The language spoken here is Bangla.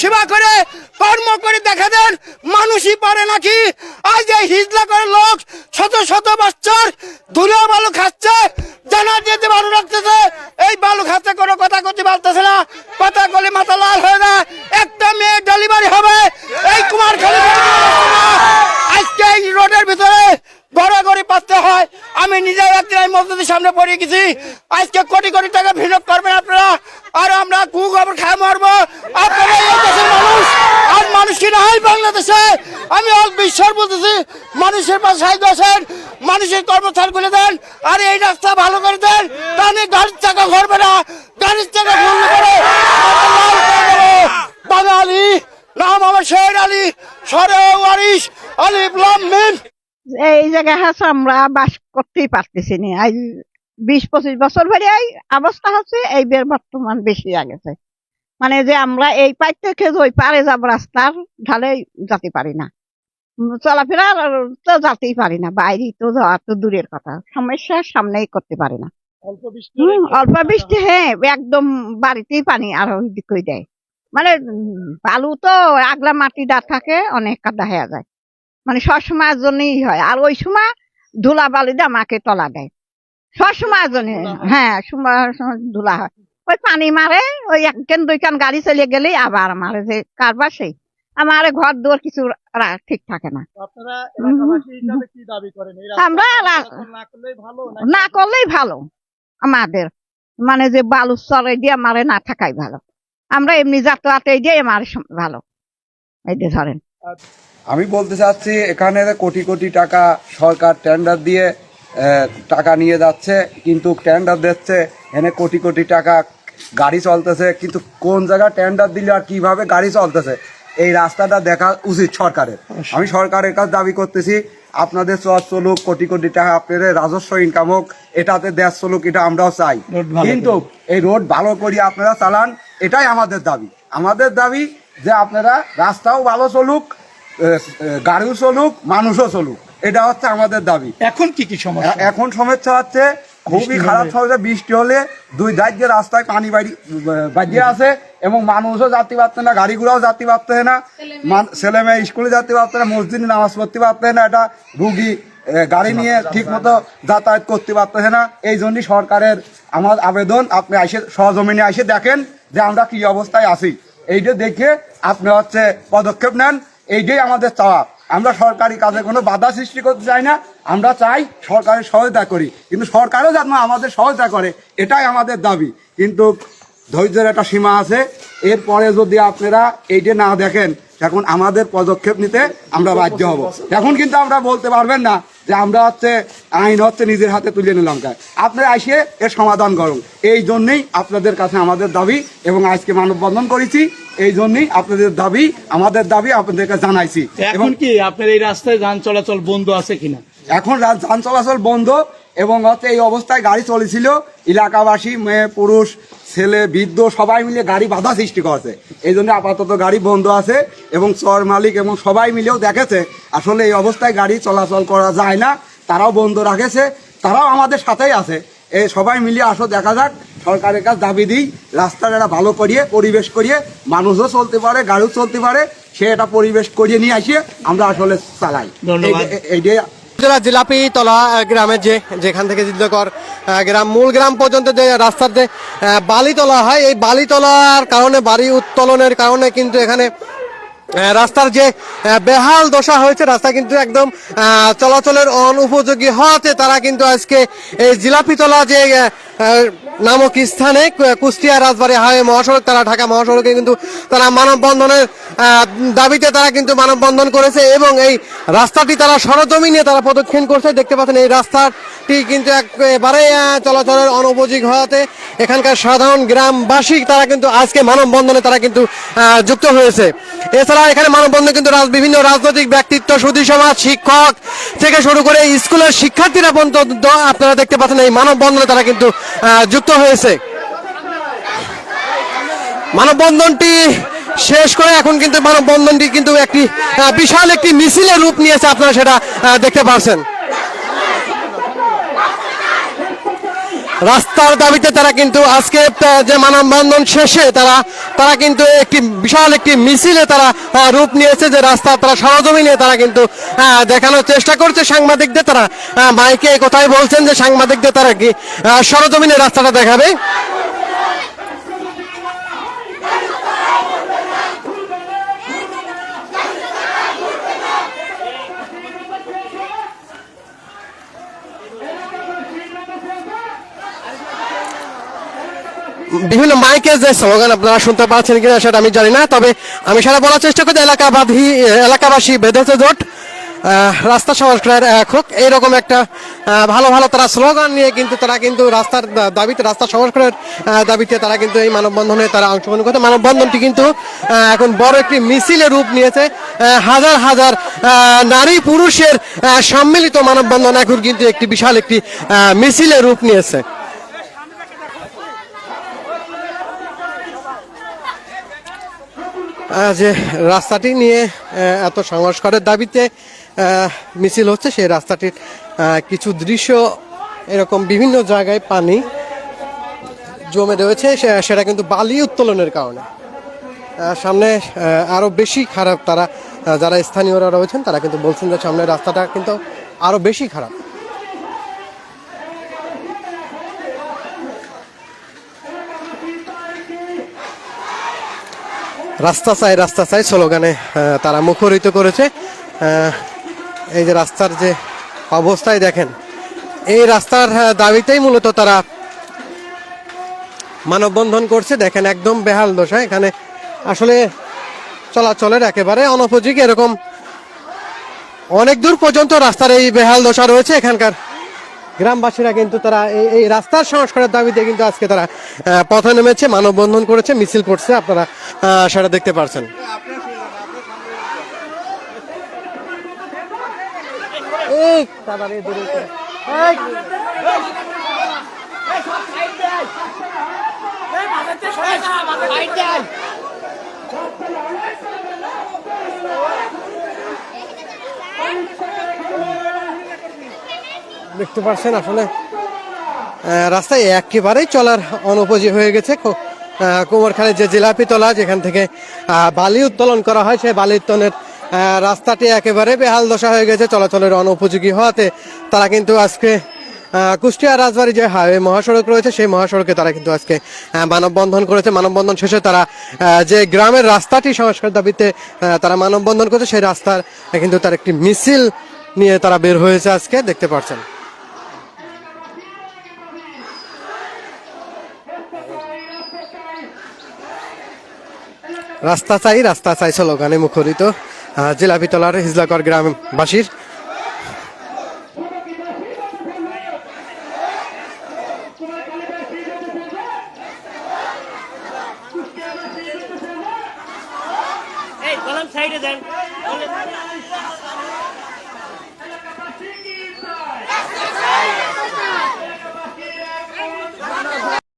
সেবা করে, কর্ম করে দেখা দেন, মানুষই পারে নাকি? আজ এই হিজলা করে লোক শত শত বছর ধুলো বালু খাচ্ছে, জানা যেতে ভালো রাখতেছে, এই বালু খাচ্ছে কোনো কথা করতে পারতেছে না কথা বলে মাথা লাল হয়ে না, একটা মেয়ে ডেলিভারি হবে, এই কুমার খালি আজকে এই রোডের ভিতরে গড়াগড়ি পাচ্ছে হয়, আমি নিজে একদিন এই মসজিদের সামনে পড়ে গেছি, আজকে কোটি কোটি টাকা বিনিয়োগ করবেন আপনারা আর আমরা কু খবর খায় মারবো আপনারা এই দেশের মানুষ আর হয় বাংলাদেশে আমি অল বিশ্বাস বলতেছি, মানুষের পাশে সাহায্য আছেন মানুষের কর্মস্থান খুলে দেন, আর এই রাস্তা ভালো করে দেন, তাহলে গাড়ির চাকা ঘরবে না, গাড়ির চাকা লাল করে। বাঙালি, নাম আমার শের আলী, সরে ওয়ারিস আলী মিন এই জায়গায় হাসে আমরা বাস করতেই পারতেছি না আজ বিশ পঁচিশ বছর ধরে এই অবস্থা হচ্ছে, এই বের বর্তমান বেশি আগেছে মানে যে আমরা এই পাইপ থেকে ওই পারে যাব রাস্তার ঢালে যেতে পারি না। চলাফেরা তো যেতেই পারি না বাইরে তো যাওয়া তো দূরের কথা সমস্যা সামনেই করতে পারি না। অল্প বৃষ্টি হ্যাঁ একদম বাড়িতেই পানি আরও করে দেয়। মানে বালু তো আগলা মাটি দা থাকে অনেক কাদা হয়ে যায়। মানে সবসময়ের জন্যই হয়। আর ওই সময় ধুলা বালি দিয়ে আমাকে তলা দেয়। সবসময়ের জন্য হ্যাঁ? সময় সময় ধুলা হয়। ওই পানি মারে ওই একখান দুইখান গাড়ি চলে গেলেই আবার মারে যে কারবার সেই? আমার ঘর দুয়ার কিছু ঠিক থাকে না। আপনারা এলাকাবাসী হিসাবে কি দাবি করেন? এই আমরা না করলেই ভালো না করলেই ভালো। আমাদের। মানে যে বালু চরে দিয়ে আমারে না থাকাই ভালো। আমরা এমনি যাতায়াত এই দিয়ে আমার ভালো। এই যে ধরেন। আমি বলতে চাচ্ছি এখানে কোটি কোটি টাকা সরকার টেন্ডার দিয়ে আহ, টাকা নিয়ে যাচ্ছে কিন্তু টেন্ডার দিচ্ছে এনে কোটি কোটি টাকা গাড়ি চলতেছে কিন্তু কোন জায়গায় টেন্ডার দিলে আর কীভাবে গাড়ি চলতেছে এই রাস্তাটা দেখা উচিত সরকারের। আমি সরকারের কাছে দাবি করতেছি আপনাদের চল চলুক কোটি কোটি টাকা আপনাদের রাজস্ব ইনকাম হোক এটাতে দেশ চলুক এটা আমরাও চাই। কিন্তু এই রোড ভালো করি আপনারা চালান এটাই আমাদের দাবি। আমাদের দাবি যে আপনারা রাস্তাও ভালো চলুক গাড়িও চলুক মানুষও চলুক। এটা হচ্ছে আমাদের দাবি। এখন কি কি সমস্যা? এখন সমস্যা হচ্ছে খুবই খারাপ? সমস্যা বৃষ্টি হলে দুই দাঁড়িয়ে রাস্তায় পানি বাড়ি বাজিয়ে আছে এবং মানুষও যাতে পারছে না গাড়িগুলোও যাতে পারছে না ছেলে মেয়ে স্কুলে যাতে পারতে না মসজিদে নামাজ পড়তে পারতে না এটা রুগী গাড়ি নিয়ে ঠিক মতো যাতায়াত করতে পারতেছে না। এই জন্যই সরকারের আমার আবেদন আপনি এসে সহজমিনে এসে দেখেন যে আমরা কি অবস্থায় আছি। এইটা দেখে আপনি হচ্ছে পদক্ষেপ নেন এইটাই আমাদের চাওয়া। আমরা সরকারি কাজে কোনো বাধা সৃষ্টি করতে চাই না, আমরা চাই সরকারের সহায়তা করি। কিন্তু সরকারও যেন আমাদের সহায়তা করে, এটাই আমাদের দাবি। কিন্তু ধৈর্যের একটা সীমা আছে। এরপরে যদি আপনারা এইটা না দেখেন এখন আমাদের পদক্ষেপ নিতে আমরা বাধ্য হব। এখন কিন্তু আমরা বলতে পারবেন না যে আমরা হচ্ছে আইন হচ্ছে নিজের হাতে তুলে নিলাম আপনারা এসে এর সমাধান করুন। এই জন্যই আপনাদের কাছে আমাদের দাবি এবং আজকে মানববন্ধন করেছি। এই জন্যই আপনাদের দাবি আমাদের দাবি আপনাদেরকে জানাইছি। এখন কি আপনার এই রাস্তায় যান চলাচল বন্ধ আছে কিনা? এখন যান চলাচল বন্ধ। এবং হচ্ছে এই অবস্থায় গাড়ি চলেছিল। এলাকাবাসী মেয়ে পুরুষ ছেলে বৃদ্ধ সবাই মিলে গাড়ি বাধা সৃষ্টি করছে। এই জন্য আপাতত গাড়ি বন্ধ আছে এবং চর মালিক এবং সবাই মিলেও দেখেছে আসলে এই অবস্থায় গাড়ি চলাচল করা যায় না তারাও বন্ধ রাখেছে তারাও আমাদের সাথেই আছে। এই সবাই মিলিয়ে আসো দেখা যাক সরকারের কাছে দাবি দিই রাস্তাটা ভালো করিয়ে পরিবেশ করিয়ে মানুষও চলতে পারে গাড়িও চলতে পারে সে এটা পরিবেশ করিয়ে নিয়ে আসিয়ে আমরা আসলে চালাই। এইটাই জেলা জিলাপি তলা গ্রামের যে যেখান থেকে জিদ্দকর গ্রাম, মূল গ্রাম পর্যন্ত যে রাস্তার যে বালি তোলা হয়, এই বালি তোলার কারণে, বাড়ি উত্তোলনের কারণে কিন্তু এখানে রাস্তার যে বেহাল দশা হয়েছে, রাস্তা কিন্তু একদম চলাচলের অনুপযোগী হওয়াতে তারা কিন্তু আজকে এই জিলাপিতলা যে নামক স্থানে কুষ্টিয়া রাজবাড়ী হাইওয়ে মহাসড়ক, তারা ঢাকা মহাসড়কে কিন্তু তারা মানববন্ধনের দাবিতে তারা কিন্তু মানববন্ধন করেছে এবং এই রাস্তাটি তারা সরজমিনে তারা প্রদক্ষিণ করছে। দেখতে পাচ্ছেন এই রাস্তাটি কিন্তু একবারে চলাচলের অনুপযোগী হওয়াতে এখানকার সাধারণ গ্রামবাসী তারা কিন্তু আজকে মানববন্ধনে তারা কিন্তু যুক্ত হয়েছে। এছাড়া এখানে মানববন্ধন কিন্তু বিভিন্ন রাজনৈতিক ব্যক্তিত্ব, সুধী সমাজ, শিক্ষক থেকে শুরু করে স্কুলের শিক্ষার্থীরা পর্যন্ত আপনারা দেখতে পাচ্ছেন এই মানববন্ধনে তারা কিন্তু যুক্ত হয়েছে। মানববন্ধনটি শেষ করে এখন কিন্তু মানববন্ধনটি কিন্তু একটি বিশাল একটি মিছিলের রূপ নিয়েছে আপনারা সেটা দেখতে পাচ্ছেন রাস্তার দাবিতে তারা কিন্তু আজকে যে মানববন্ধন শেষে তারা তারা কিন্তু একটি বিশাল একটি মিছিলে তারা রূপ নিয়েছে যে রাস্তা, তারা সরজমিনে তারা কিন্তু দেখানোর চেষ্টা করছে। সাংবাদিকদের তারা মাইকে কোথায় বলছেন যে সাংবাদিকদের তারা কি সরজমিনে রাস্তাটা দেখাবে। বিভিন্ন মাইকে যে স্লোগান আপনারা শুনতে পাচ্ছেন কিনা সেটা আমি জানি না, তবে আমি সেটা বলার চেষ্টা করি এলাকাবাদী, এলাকাবাসী বেঁধেছে জোট রাস্তা সংস্কারের এক হোক। এইরকম একটা ভালো ভালো তারা স্লোগান নিয়ে কিন্তু তারা কিন্তু রাস্তার দাবিতে, রাস্তা সংস্কারের দাবিতে তারা কিন্তু এই মানববন্ধনে তারা অংশগ্রহণ করছে। মানববন্ধনটি কিন্তু এখন বড় একটি মিছিলে রূপ নিয়েছে হাজার হাজার নারী পুরুষের সম্মিলিত মানববন্ধন এখন কিন্তু একটি বিশাল একটি মিছিলে রূপ নিয়েছে। যে রাস্তাটি নিয়ে এত সংস্কারের দাবিতে মিছিল হচ্ছে, সেই রাস্তাটির কিছু দৃশ্য, এরকম বিভিন্ন জায়গায় পানি জমে রয়েছে সেটা কিন্তু বালি উত্তোলনের কারণে। সামনে আরও বেশি খারাপ তারা যারা স্থানীয়রা রয়েছেন, তারা কিন্তু বলছেন যে সামনে রাস্তাটা কিন্তু আরও বেশি খারাপ। রাস্তা চাই রাস্তা চাই স্লোগানে তারা মুখরিত করেছে। এই যে রাস্তার যে অবস্থায় দেখেন, এই রাস্তার দাবিতেই মূলত তারা মানববন্ধন করছে। দেখেন একদম বেহাল দশা, এখানে আসলে চলাচলের একেবারে অনুপযোগী এরকম অনেক দূর পর্যন্ত রাস্তার এই বেহাল দশা রয়েছে এখানকার। গ্রামবাসীরা কিন্তু তারা এই রাস্তার সংস্কারের দাবিতে কিন্তু আজকে তারা পথে নেমেছে, মানববন্ধন করেছে, মিছিল করছে, আপনারা সেটা দেখতে পারছেন। এই তাড়াতাড়ি দূরে করে। এই, দেখতে পাচ্ছেন আসলে রাস্তায় একেবারেই চলার অনুপযোগী হয়ে গেছে কো- কুমারখালী যে জিলাপি তলা যেখান থেকে বালি উত্তোলন করা হয়, সেই বালি উত্তোলনের রাস্তাটি একেবারে বেহাল দশা হয়ে গেছে, চলাচলের অনুপযোগী হওয়াতে তারা কিন্তু আজকে কুষ্টিয়া রাজবাড়ি যে হাইওয়ে মহাসড়ক রয়েছে, সেই মহাসড়কে তারা কিন্তু আজকে মানববন্ধন করেছে। মানববন্ধন শেষে তারা যে গ্রামের রাস্তাটি সংস্কার দাবিতে তারা মানববন্ধন করেছে, সেই রাস্তার কিন্তু তার একটি মিছিল নিয়ে তারা বের হয়েছে আজকে, দেখতে পাচ্ছেন। রাস্তা চাই রাস্তা চাই স্লোগানে মুখরিত জিলাপিতলার হিজলাকর গ্রামবাসীর সাইডে দেন